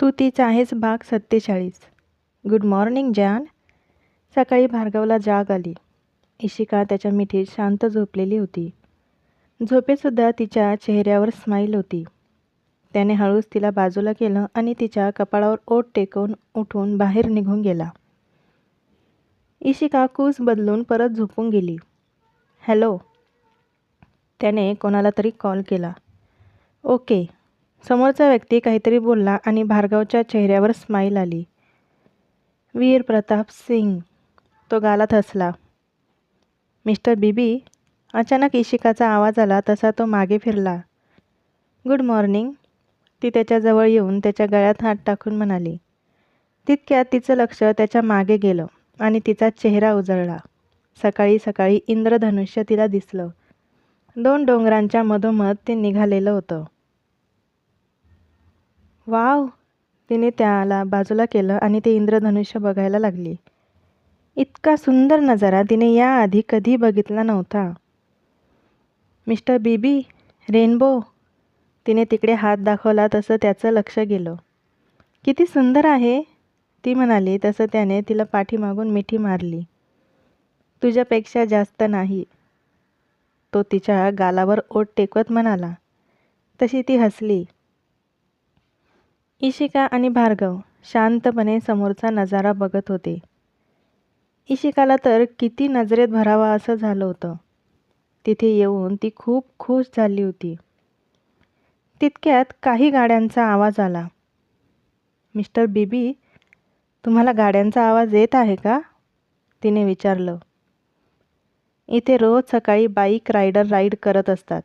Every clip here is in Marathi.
तू तीच आहेस भाग सत्तेचाळीस. गुड मॉर्निंग जॅन सकाळी भार्गवला जाग आली. इशिका त्याच्या मिठीत शांत झोपलेली होती. झोपेसुद्धा तिच्या चेहऱ्यावर स्माईल होती. त्याने हळूच तिला बाजूला केलं आणि तिच्या कपाळावर ओठ टेकवून उठून बाहेर निघून गेला. इशिका कूस बदलून परत झोपून गेली. हॅलो त्याने कोणाला तरी कॉल केला. ओके समोरचा व्यक्ती काहीतरी बोलला आणि भार्गवच्या चेहऱ्यावर स्माईल आली. वीर प्रताप सिंग तो गालात हसला. मिस्टर बीबी अचानक इशिकाचा आवाज आला तसा तो मागे फिरला. Good morning. ती त्याच्याजवळ येऊन त्याच्या गळ्यात हात टाकून म्हणाली. तितक्यात तिचं लक्ष त्याच्यामागे गेलं आणि तिचा चेहरा उजळला. सकाळी सकाळी इंद्रधनुष्य तिला दिसलं. दोन डोंगरांच्या मधोमध ते निघालेलं होतं. वाव. तिने त्याला बाजूला केलं आणि ते इंद्रधनुष्य बघायला लागली. इतका सुंदर नजारा तिने याआधी कधी बघितला नव्हता. Mister BB rainbow. तिने तिकडे हात दाखवला तसं त्याचं लक्ष गेलं. किती सुंदर आहे ती म्हणाली. तसं त्याने तिला पाठीमागून मिठी मारली. तुझ्यापेक्षा जास्त नाही. तो तिच्या गालावर ओट टेकवत म्हणाला. तशी ती हसली. इशिका आणि भार्गव शांतपणे समोरचा नजारा बघत होते. इशिकाला तर किती नजरेत भरावा असं झालं होतं. तिथे येऊन ती खूप खुश झाली होती. तितक्यात काही गाड्यांचा आवाज आला. मिस्टर बीबी तुम्हाला गाड्यांचा आवाज येत आहे का? तिने विचारलं. इथे रोज सकाळी बाईक रायडर राईड करत असतात.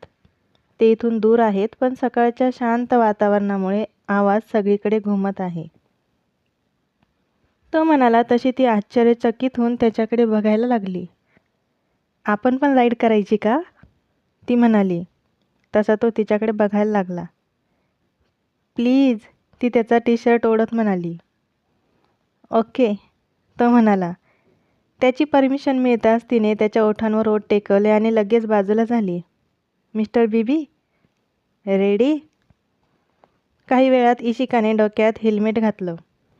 ते इथून दूर आहेत पण सकाळच्या शांत वातावरणामुळे आवाज सगळीकडे घुमत आहे. तो म्हणाला तशी ती आश्चर्यचकित होऊन त्याच्याकडे बघायला लागली. आपण पण राईड करायची का? ती म्हणाली. तसा तो तिच्याकडे बघायला लागला. प्लीज ती त्याचा टी शर्ट ओढत म्हणाली. ओके तो म्हणाला. त्याची परमिशन मिळताच तिने त्याच्या ओठांवर ओठ टेकवले आणि लगेच बाजूला झाली. Mister BB ready? काही वेळात इशिकाने डोक्यात हेल्मेट घातलं.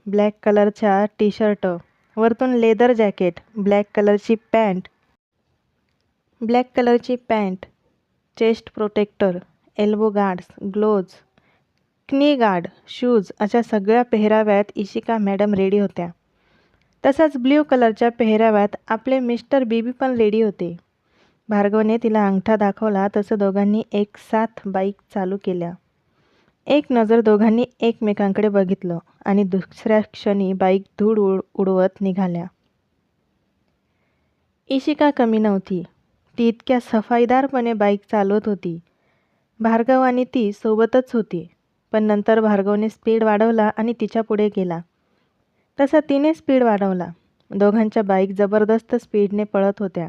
ब्लॅक कलरच्या टी शर्ट वरतून लेदर जॅकेट ब्लॅक कलरची पॅन्ट. ब्लॅक कलरची pant chest protector elbow guards gloves knee guard shoes अशा सगळ्या पेहराव्यात इशिका मॅडम रेडी होत्या. तसाच ब्ल्यू कलरच्या पेहराव्यात आपले मिस्टर बीबी पण रेडी होते. भार्गवने तिला अंगठा दाखवला तसं दोघांनी एक साथ बाईक चालू केल्या. एक नजर दोघांनी एकमेकांकडे बघितलं आणि दुसऱ्या क्षणी बाईक धूळ उड उडवत निघाल्या. इशिका कमी नव्हती. ती इतक्या सफाईदारपणे बाईक चालवत होती. भार्गव आणि ती सोबतच होती पण नंतर भार्गवने स्पीड वाढवला आणि तिच्या पुढे गेला. तसा तिने स्पीड वाढवला. दोघांच्या बाईक जबरदस्त स्पीडने पळत होत्या.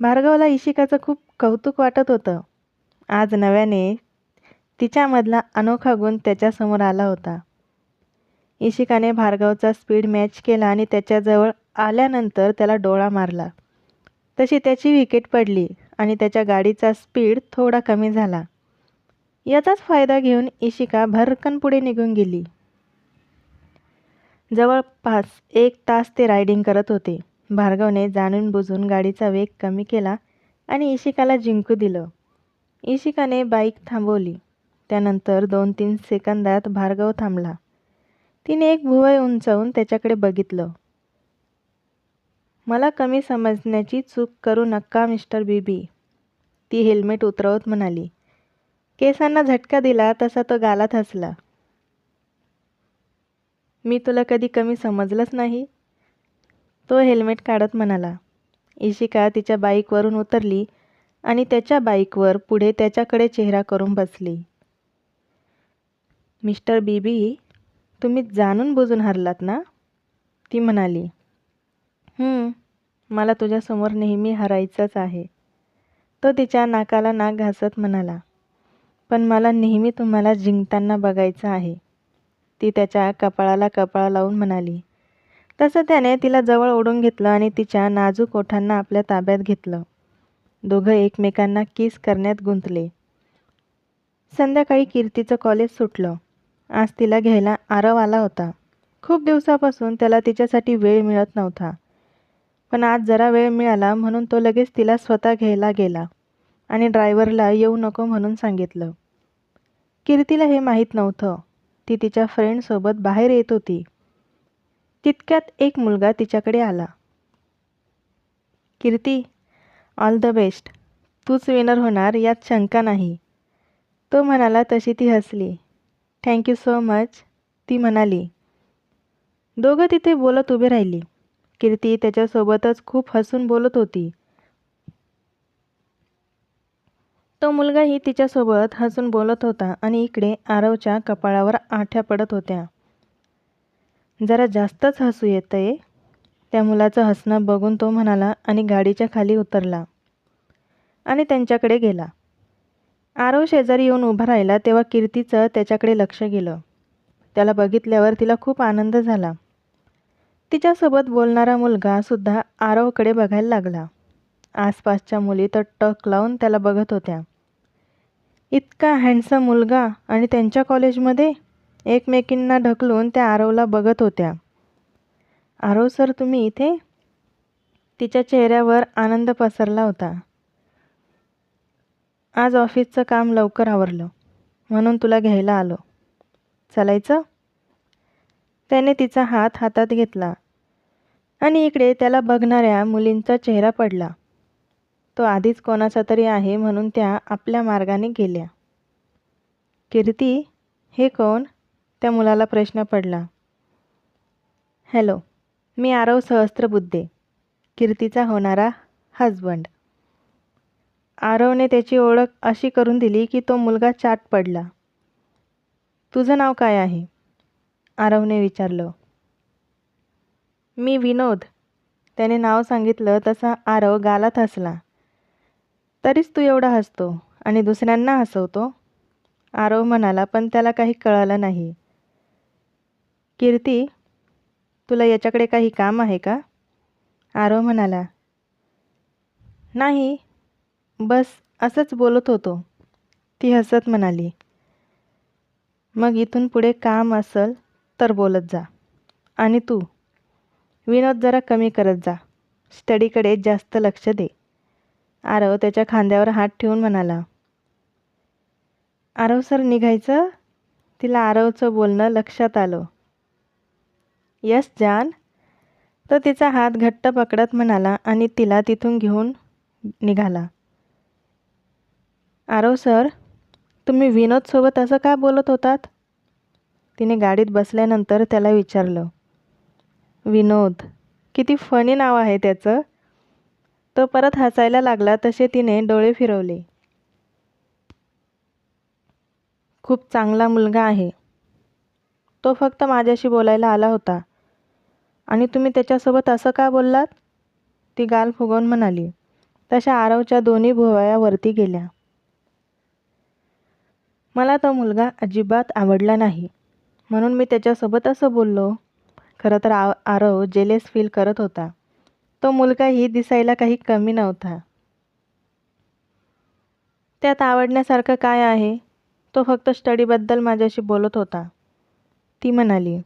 भार्गवला इशिकाचं खूप कौतुक वाटत होतं. आज नव्याने तिच्यामधला अनोखा गुण त्याच्यासमोर आला होता. इशिकाने भार्गवचा स्पीड मॅच केला आणि त्याच्याजवळ आल्यानंतर त्याला डोळा मारला. तशी त्याची विकेट पडली आणि त्याच्या गाडीचा स्पीड थोडा कमी झाला. याचाच फायदा घेऊन इशिका भरकन पुढे निघून गेली. जवळपास एक तास ते रायडिंग करत होते. भार्गवने जाणून बुजून गाडीचा वेग कमी केला आणि इशिकाला जिंकू दिलं. इशिकाने बाईक थांबवली. त्यानंतर दोन तीन सेकंदात भार्गव थांबला. तिने एक भुवय उंचावून त्याच्याकडे बघितलं. मला कमी समजण्याची चूक करू नका मिस्टर बीबी ती हेल्मेट उतरवत म्हणाली. केसांना झटका दिला तसा तो गालात हसला. मी तुला कधी कमी समजलंच नाही तो हेल्मेट काढत म्हणाला. इशिका तिच्या बाईकवरून उतरली आणि त्याच्या बाईकवर पुढे त्याच्याकडे चेहरा करून बसली. मिस्टर बीबी तुम्ही जाणून बुजून हरलात ना? ती म्हणाली मला तुझ्यासमोर नेहमी हरायचंच आहे. तो तिच्या नाकाला नाक घासत म्हणाला पण मला नेहमी तुम्हाला जिंकताना बघायचं आहे. ती त्याच्या कपाळाला कपाळ लावून म्हणाली तसं त्याने तिला जवळ ओढून घेतलं आणि तिच्या नाजूक ओठांना आपल्या ताब्यात घेतलं. दोघं एकमेकांना किस करण्यात गुंतले. संध्याकाळी कीर्तीचं कॉलेज सुटलं. आज तिला घ्यायला आरव आला होता. खूप दिवसापासून त्याला तिच्यासाठी वेळ मिळत नव्हता. पण आज जरा वेळ मिळाला म्हणून तो लगेच तिला स्वतः घ्यायला गेला आणि ड्रायव्हरला येऊ नको म्हणून सांगितलं. कीर्तीला हे माहीत नव्हतं. ती तिच्या फ्रेंडसोबत बाहेर येत होती. तितक्यात एक मुलगा तिच्याकडे आला. कीर्ती ऑल द बेस्ट तूच विनर होणार यात शंका नाही. तो म्हणाला तशी ती हसली. थँक्यू सो मच ती म्हणाली दोघं तिथे बोलत उभी राहिली. कीर्ती त्याच्यासोबतच खूप हसून बोलत होती. तो मुलगाही तिच्यासोबत हसून बोलत होता आणि इकडे आरवच्या कपाळावर आठ्या पडत होत्या. जरा जास्तच हसू येतंय. त्या मुलाचं हसणं बघून तो म्हणाला आणि गाडीच्या खाली उतरला आणि त्यांच्याकडे गेला. आरव शेजारी येऊन उभा राहिला तेव्हा कीर्तीचं त्याच्याकडे लक्ष गेलं. त्याला बघितल्यावर तिला खूप आनंद झाला. तिच्यासोबत बोलणारा मुलगा सुद्धा आरवकडे बघायला लागला. आसपासच्या मुली तर टक लावून त्याला बघत होत्या. इतका हँडसम मुलगा आणि त्यांच्या कॉलेजमध्ये? एकमेकींना ढकलून त्या आरवला बघत होत्या. आरव सर तुम्ही इथे? तिच्या चेहऱ्यावर आनंद पसरला होता. आज ऑफिसचं काम लवकर आवरलं. म्हणून तुला घ्यायला आलो. चालायचं? त्याने तिचा हात हातात घेतला. आणि इकडे त्याला बघणाऱ्या मुलींचा चेहरा पडला. तो आधीच कोणाचा तरी आहे म्हणून त्या आपल्या मार्गाने गेल्या. कीर्ती हे कोण? त्या मुलाला प्रश्न पडला. हॅलो मी आरव सहस्त्रबुद्धे. कीर्तीचा होणारा हजबंड आरवने त्याची ओळख अशी करून दिली की तो मुलगा चाट पडला. तुझं नाव काय आहे? आरवने विचारलं. मी विनोद. त्याने नाव सांगितलं तसा आरव गालात हसला. तरीच तू एवढा हसतो आणि दुसऱ्यांना हसवतो? आरव म्हणाला पण त्याला काही कळालं नाही. कीर्ती तुला याच्याकडे काही काम आहे का? आरव म्हणाला. नाही बस असंच बोलत होतो. ती हसत म्हणाली मग इथून पुढे काम असेल तर बोलत जा. आणि तू विनोद जरा कमी करत जा. स्टडीकडे जास्त लक्ष दे. आरव त्याच्या खांद्यावर हात ठेवून म्हणाला आरव सर निघायचं? तिला आरवचं बोलणं लक्षात आलं. यस जान. तर तिचा हात घट्ट पकडत म्हणाला आणि तिला तिथून घेऊन निघाला. आरव सर तुम्ही विनोदसोबत असं का बोलत होतात? तिने गाडीत बसल्यानंतर त्याला विचारलं. विनोद किती फनी नाव आहे त्याचं. तो परत हसायला लागला तसे तिने डोळे फिरवले. खूप चांगला मुलगा आहे. तो फक्त माझ्याशी बोलायला आला होता. आणि तुम्ही त्याच्यासोबत असं का बोललात? ती गाल फुगवून म्हणाली. तशा आरवच्या दोन्ही भुवयावरती गेल्या. मला तो मुलगा अजिबात आवडला नाही. म्हणून मी त्याच्यासोबत असं बोललो. खरं तर आ आरव जेलेस फील करत होता. तो मुलगाही दिसायला काही कमी नव्हता. त्यात आवडण्यासारखं काय आहे? तो फक्त स्टडीबद्दल माझ्याशी बोलत होता. ती म्हणाली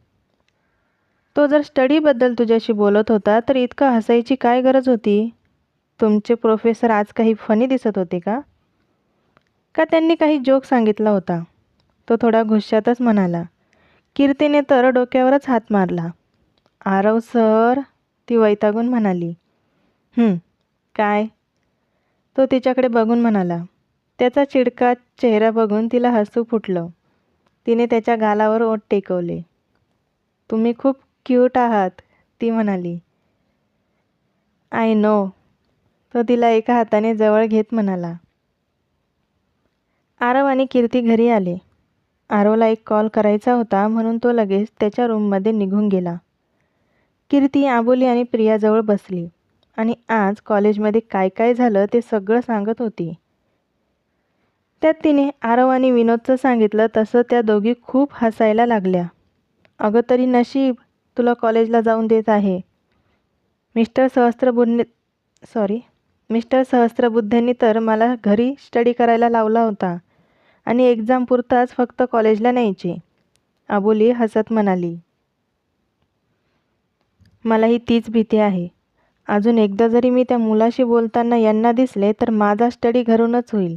तो जर स्टडीबद्दल तुझ्याशी बोलत होता तर इतकं हसायची काय गरज होती? तुमचे प्रोफेसर आज काही फनी दिसत होते का? का त्यांनी काही जोक सांगितला होता? तो थोडा घुशातच म्हणाला कीर्तीने तर डोक्यावरच हात मारला. आरव सर ती वैतागून म्हणाली. काय? तो तिच्याकडे बघून म्हणाला. त्याचा चिडका चेहरा बघून तिला हसू फुटलं. तिने त्याच्या गालावर ओठ टेकवले. तुम्ही खूप क्यूट आहात ती म्हणाली. आय नो तो तिला एका हाताने जवळ घेत म्हणाला. आरव आणि कीर्ती घरी आले. आरवला एक कॉल करायचा होता म्हणून तो लगेच त्याच्या रूममध्ये निघून गेला. कीर्ती आबोली आणि प्रियाजवळ बसली आणि आज कॉलेजमध्ये काय काय झालं ते सगळं सांगत होती. त्यात तिने आरव आणि विनोदचं सांगितलं तसं त्या दोघी खूप हसायला लागल्या. अगं तरी नशीब तुला कॉलेजला जाऊन देत आहे. मिस्टर सहस्त्रबुद्धे सॉरी मिस्टर सहस्त्रबुद्धेंनी तर मला घरी स्टडी करायला लावला होता. आणि एक्झाम पुरताच फक्त कॉलेजला न्यायचे. अबोली हसत म्हणाली मलाही तीच भीती आहे. अजून एकदा जरी मी त्या मुलाशी बोलताना यांना दिसले तर माझा स्टडी घरूनच होईल.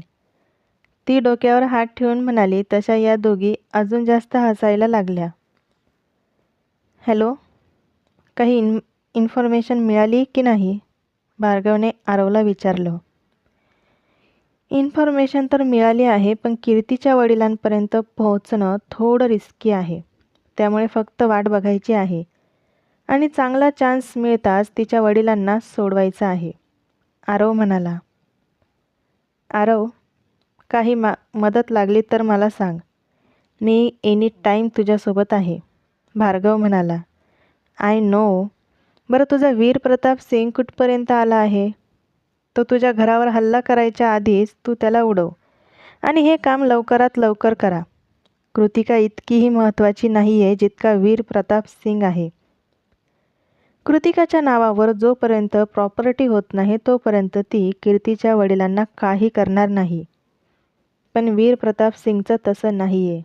ती डोक्यावर हात ठेवून म्हणाली तशा या दोघी अजून जास्त हसायला लागल्या. हॅलो काही इन इन्फॉर्मेशन मिळाली की नाही? भार्गवने आरवला विचारलं. इन्फॉर्मेशन तर मिळाली आहे पण कीर्तीच्या वडिलांपर्यंत पोहोचणं थोडं रिस्की आहे. त्यामुळे फक्त वाट बघायची आहे. आणि चांगला चान्स मिळताच तिच्या वडिलांना सोडवायचं आहे. आरव म्हणाला आरव काही मा मदत लागली तर मला सांग. मी एनी टाईम तुझ्यासोबत आहे. भार्गव म्हणाला आय नो बरं तुझा वीर प्रताप सिंग कुठपर्यंत आला आहे. तो तुझ्या घरावर हल्ला करायच्या आधीच तू त्याला उडव. आणि हे काम लवकरात लवकर करा. कृतिका इतकीही महत्त्वाची नाही आहे जितका वीर प्रताप सिंग आहे. कृतिकाच्या नावावर जोपर्यंत प्रॉपर्टी होत नाही तोपर्यंत ती कीर्तीच्या वडिलांना काही करणार नाही. पण वीर प्रताप सिंगचं तसं नाही आहे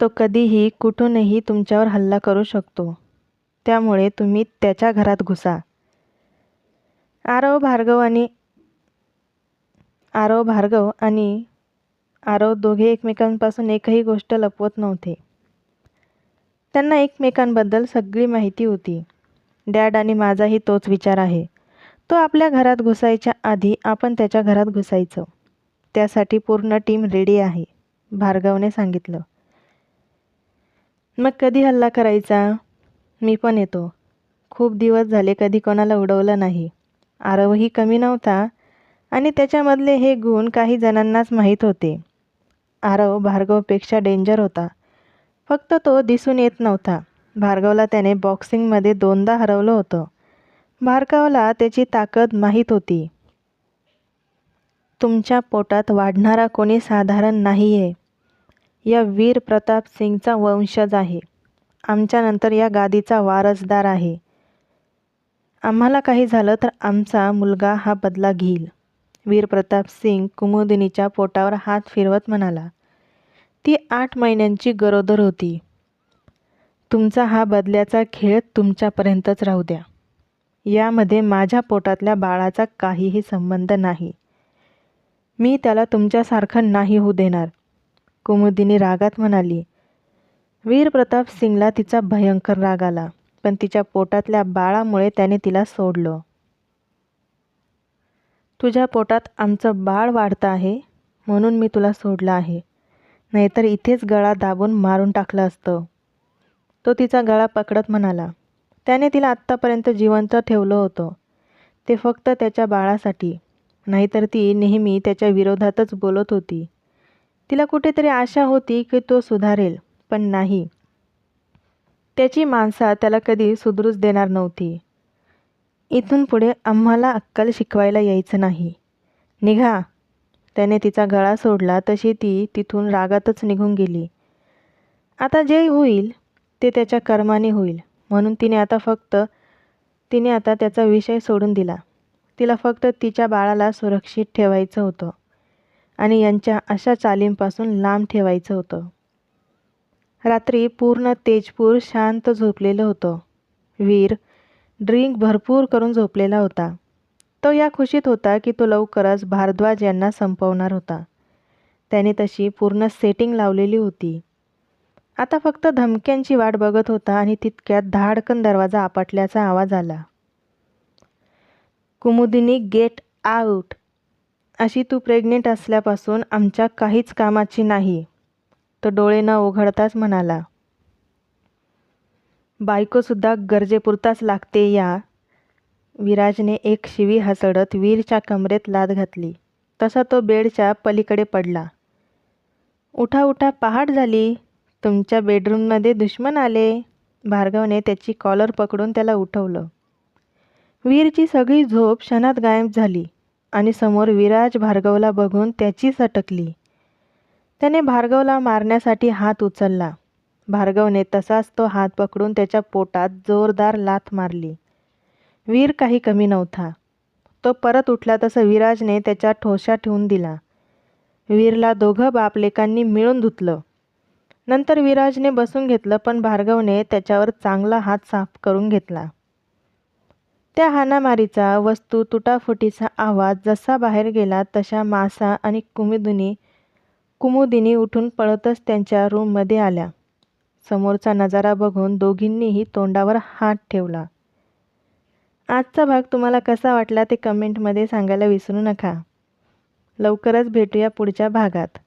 तो कधीही कुठूनही तुमच्यावर हल्ला करू शकतो. त्यामुळे तुम्ही त्याच्या घरात घुसा. आरव भार्गव आणि आरव भार्गव आणि आरव दोघे एकमेकांपासून एकही गोष्ट लपवत नव्हते. त्यांना एकमेकांबद्दल सगळी माहिती होती. डॅड आणि माझाही तोच विचार आहे. तो आपल्या घरात घुसायच्या आधी आपण त्याच्या घरात घुसायचं. त्यासाठी पूर्ण टीम रेडी आहे भार्गवने सांगितलं. मग कधी हल्ला करायचा? मी पण येतो. खूप दिवस झाले कधी कोणाला उडवलं नाही. आरवही कमी नव्हता आणि त्याच्यामधले हे गुण काही जणांनाच माहीत होते. आरव भार्गवपेक्षा डेंजर होता. फक्त तो दिसून येत नव्हता. भार्गवला त्याने बॉक्सिंगमध्ये दोनदा हरवलं होतं. भार्गवला त्याची ताकद माहीत होती. तुमच्या पोटात वाढणारा कोणी साधारण नाही आहे या वीर प्रताप सिंगचा वंशज आहे. आमच्यानंतर या गादीचा वारसदार आहे. आम्हाला काही झालं तर आमचा मुलगा हा बदला घेईल. वीर प्रताप सिंग कुमुदिनीच्या पोटावर हात फिरवत म्हणाला ती आठ महिन्यांची गरोदर होती. तुमचा हा बदल्याचा खेळ तुमच्यापर्यंतच राहू द्या. यामध्ये माझ्या पोटातल्या बाळाचा काहीही संबंध नाही. मी त्याला तुमच्यासारखं नाही होऊ देणार. कुमुदिनी रागात म्हणाली. वीर प्रताप सिंगला तिचा भयंकर राग आला. पण तिच्या पोटातल्या बाळामुळे त्याने तिला सोडलं. तुझ्या पोटात आमचं बाळ वाढतं आहे म्हणून मी तुला सोडलं आहे. नाहीतर इथेच गळा दाबून मारून टाकलं असतं. तो तिचा गळा पकडत म्हणाला. त्याने तिला आत्तापर्यंत जिवंत ठेवलं होतं. ते फक्त त्याच्या बाळासाठी. नाहीतर ती नेहमी त्याच्या विरोधातच बोलत होती. तिला कुठेतरी आशा होती की तो सुधारेल पण नाही. त्याची माणसा त्याला कधी सुधरूच देणार नव्हती. इथून पुढे आम्हाला अक्कल शिकवायला यायचं नाही. निघा. त्याने तिचा गळा सोडला तशी ती तिथून रागातच निघून गेली. आता जे होईल ते त्याच्या कर्माने होईल. म्हणून तिने आता फक्त तिने आता त्याचा विषय सोडून दिला. तिला फक्त तिच्या बाळाला सुरक्षित ठेवायचं होतं. आणि यांच्या अशा चालींपासून लांब ठेवायचं होतं. रात्री पूर्ण तेजपूर शांत झोपलेलं होतं. वीर ड्रिंक भरपूर करून झोपलेला होता. तो या खुशीत होता की तो लवकरच भारद्वाज यांना संपवणार होता. त्याने तशी पूर्ण सेटिंग लावलेली होती. आता फक्त धमक्यांची वाट बघत होता आणि तितक्यात धाडकन दरवाजा आपटल्याचा आवाज आला. Kumudini get out. अशी तू प्रेग्नेंट असल्यापासून आमच्या काहीच कामाची नाही. तो डोळे न उघडताच म्हणाला बायकोसुद्धा गरजेपुरताच लागते या. विराजने एक शिवी हसडत वीरच्या कमरेत लाद घातली. तसा तो बेडच्या पलीकडे पडला. उठा उठा पहाट झाली. तुमच्या बेडरूममध्ये दुश्मन आले. भार्गवने त्याची कॉलर पकडून त्याला उठवलं. वीरची सगळी झोप क्षणात गायब झाली आणि समोर विराज भार्गवला बघून त्याचीच अटकली. त्याने भार्गवला मारण्यासाठी हात उचलला. भार्गवने तसाच तो हात पकडून त्याच्या पोटात जोरदार लाथ मारली. वीर काही कमी नव्हता. तो परत उठला तसं विराजने त्याच्या ठोशा ठेवून दिला. वीरला दोघं बापलेकांनी मिळून धुतलं. नंतर विराजने बसून घेतलं पण भार्गवने त्याच्यावर चांगला हात साफ करून घेतला. त्या हाणामारीचा वस्तू तुटाफुटीचा आवाज जसा बाहेर गेला तशा मासा आणि कुमिदुनी कुमुदिनी उठून पळतच त्यांच्या रूममध्ये आल्या. समोरचा नजारा बघून दोघींनीही तोंडावर हात ठेवला. आजचा भाग तुम्हाला कसा वाटला ते कमेंटमध्ये सांगायला विसरू नका. लवकरच भेटूया पुढच्या भागात.